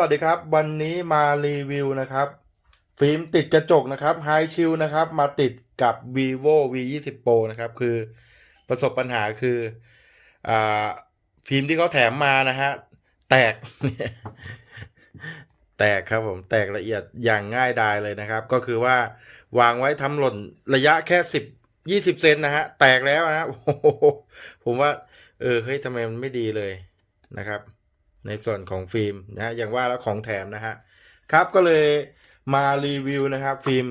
สวัสดีครับ วันนี้มารีวิวนะครับ ฟิล์มติดกระจกนะครับ High Shield นะครับ มาติดกับ vivo v 2 0 pro นะครับ คือประสบปัญหาคืออฟิล์มที่เขาแถมมานะฮะ แตก แตกครับผม แตกละเอียดอย่างง่ายดายเลยนะครับ ก็คือว่าวางไว้ทำหล่นระยะแค่สิบยี่สิบเซนนะฮะ แตกแล้วนะฮะผมว่า เออเฮ้ยทำไมมันไม่ดีเลยนะครับ ในส่วนของฟิล์มนะฮะอย่างว่าแล้วของแถมนะฮะครับก็เลยมารีวิวนะครับฟิล์ม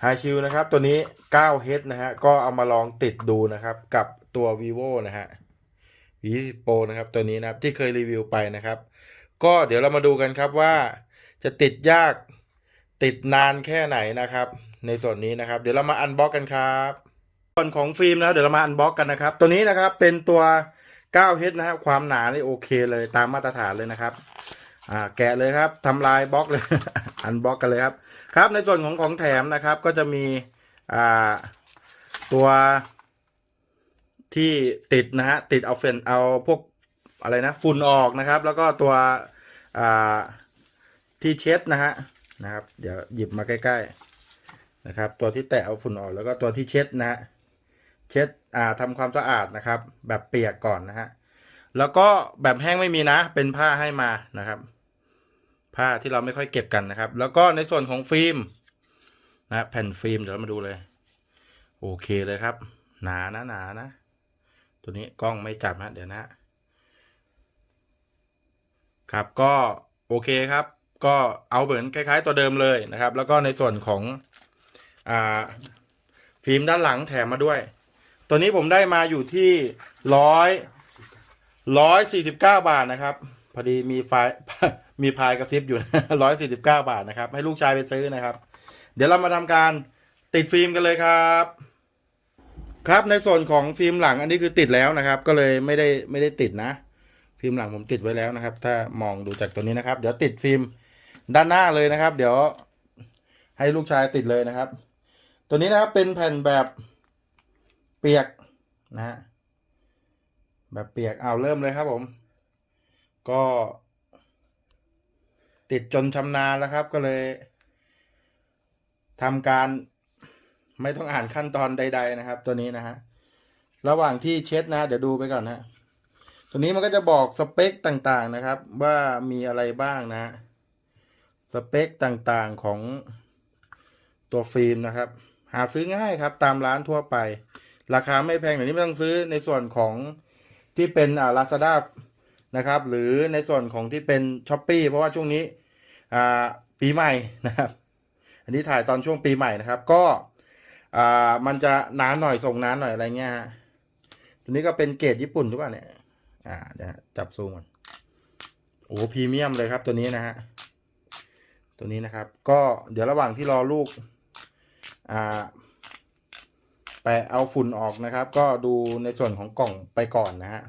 ไฮชิลนะครับตัวนี้ 9 h นะฮะก็เอามาลองติดดูนะครับกับตัว vivo นะฮะ v 2 0 pro นะครับตัวนี้นะครับที่เคยรีวิวไปนะครับ ก็เดี๋ยวเรามาดูกันครับว่าจะติดยากติดนานแค่ไหนนะครับ ในส่วนนี้นะครับ เดี๋ยวเรามาอันบ็อกกันครับ ส่วนของฟิล์มนะเดี๋ยวเรามาอันบ็อกกันนะครับ ตัวนี้นะครับเป็นตัว 9 h นะครับความหนานี่โอเคเลยตามมาตรฐานเลยนะครับอ่าแกะเลยครับทำลายบล็อกเลย อันบล็อกกันเลยครับ ครับในส่วนของของแถมนะครับก็จะมีอ่าตัวที่ติดนะฮะติดเอาเฟนเอาพวกอะไรนะฝุ่นออกนะครับ แล้วก็ตัวอ่าที่เช็ดนะฮะนะครับ เดี๋ยวหยิบมาใกล้ ๆ นะครับ ตัวที่แตะเอาฝุ่นออกแล้วก็ตัวที่เช็ดนะฮะ เช็ดอ่าทำความสะอาดนะครับ แบบเปียกก่อนนะฮะแล้วก็แบบแห้งไม่มีนะ เป็นผ้าให้มานะครับ ผ้าที่เราไม่ค่อยเก็บกันนะครับ แล้วก็ในส่วนของฟิล์มนะแผ่นฟิล์มเดี๋ยวเรามาดูเลย โอเคเลยครับ หนานะหนานะ ตัวนี้กล้องไม่จับนะเดี๋ยวนะครับก็โอเคครับ ก็เอาเหมือนคล้าย ๆ ตัวเดิมเลยนะครับ แล้วก็ในส่วนของอ่าฟิล์มด้านหลังแถมมาด้วย ตัวนี้ผมได้มาอยู่ที่ร้อยร้อยสี่สิบเก้าบาทนะครับ พอดีมีไฟมีพายกระซิบอยู่ร้อยสี่สิบเก้าบาทนะครับ ให้ลูกชายไปซื้อนะครับ เดี๋ยวเรามาทำการติดฟิล์มกันเลยครับ ครับในส่วนของฟิล์มหลังอันนี้คือติดแล้วนะครับ ก็เลยไม่ได้ไม่ได้ติดนะ ฟิล์มหลังผมติดไว้แล้วนะครับ ถ้ามองดูจากตัวนี้นะครับ เดี๋ยวติดฟิล์มด้านหน้าเลยนะครับ เดี๋ยวให้ลูกชายติดเลยนะครับ ตัวนี้นะครับเป็นแผ่นแบบ ปียกนะฮะแบบเปียกเอาเริ่มเลยครับผม ก็ ติดจนชำนาญแล้วครับ ก็เลยทำการไม่ต้องอ่านขั้นตอนใด ๆ นะครับ ตัวนี้นะฮะระหว่างที่เช็ดนะ เดี๋ยวดูไปก่อนนะตัวนี้มันก็จะบอกสเปคต่างๆนะครับ ว่ามีอะไรบ้างนะฮะสเปคต่างๆของตัวฟิล์มนะครับ หาซื้อง่ายครับ ตามร้านทั่วไป ราคาไม่แพงเดี๋ยนี้ไม่ต้องซื้อในส่วนของที่เป็นอ่าลาซาด้านะครับ หรือในส่วนของที่เป็นช้อปปีเพราะว่าช่วงนี้อ่าปีใหม่นะครับ อันนี้ถ่ายตอนช่วงปีใหม่นะครับ ก็อ่ามันจะนานหน่อยส่งนานหน่อยอะไรเงี้ยฮะตัวนี้ก็เป็นเกรดญี่ปุ่นทุกว่าเนี่ยอ่าเดี๋ยวจับซูมก่อนโอ้พรีเมียมเลยครับตัวนี้นะฮะตัวนี้นะครับ ก็เดี๋ยวระหว่างที่รอลูกอ่า แปะเอาฝุ่นออกนะครับ ก็ดูในส่วนของกล่องไปก่อนนะฮะ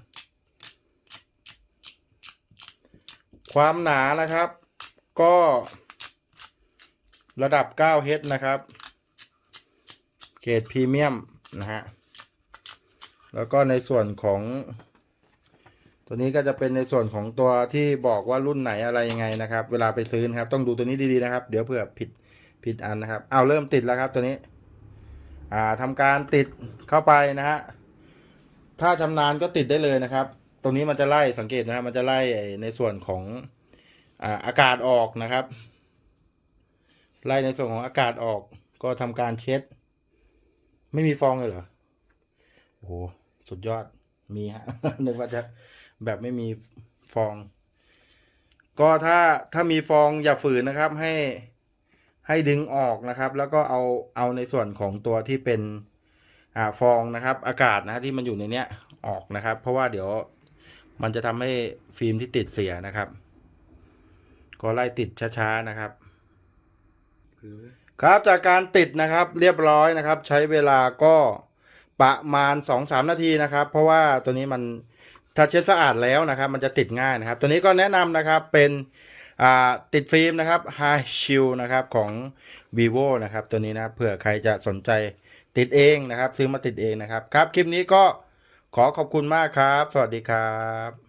ความหนานะครับ ก็ระดับ 9H นะครับ เกรดพรีเมียมนะฮะ แล้วก็ในส่วนของ ตัวนี้ก็จะเป็นในส่วนของตัวที่บอกว่ารุ่นไหนอะไรยังไงนะครับ เวลาไปซื้อนะครับ ต้องดูตัวนี้ดีๆนะครับ เดี๋ยวเผื่อผิดผิดอันนะครับ เอาเริ่มติดแล้วครับตัวนี้ ทำการติดเข้าไปนะฮะถ้าชำนาญก็ติดได้เลยนะครับ ตรงนี้มันจะไล่สังเกตนะครับมันจะไล่ในส่วนของอาอากาศออกนะครับ ไล่ในส่วนของอากาศออกก็ทำการเช็ด ไม่มีฟองเลยเหรอโอ้โหสุดยอดมีฮะนึกว่าจะแบบไม่มีฟอง ก็ถ้าถ้ามีฟองอย่าฝืนนะครับให้ ให้ดึงออกนะครับ แล้วก็เอาเอาในส่วนของตัวที่เป็นอ่าฟองนะครับ อากาศนะฮะที่มันอยู่ในเนี้ยออกนะครับ เพราะว่าเดี๋ยวมันจะทำให้ฟิล์มที่ติดเสียนะครับ ก็ไล่ติดช้าๆนะครับ ครับจากการติดนะครับเรียบร้อยนะครับ ใช้เวลาก็ประมาณ2-3นาทีนะครับ เพราะว่าตัวนี้มันถ้าเช็ดสะอาดแล้วนะครับ มันจะติดง่ายนะครับ ตัวนี้ก็แนะนำนะครับเป็น ติดฟิล์มนะครับ High Shield นะครับของ vivo นะครับ ตัวนี้นะเผื่อใครจะสนใจติดเองนะครับ ซื้อมาติดเองนะครับ ครับ คลิปนี้ก็ขอขอบคุณมากครับ สวัสดีครับ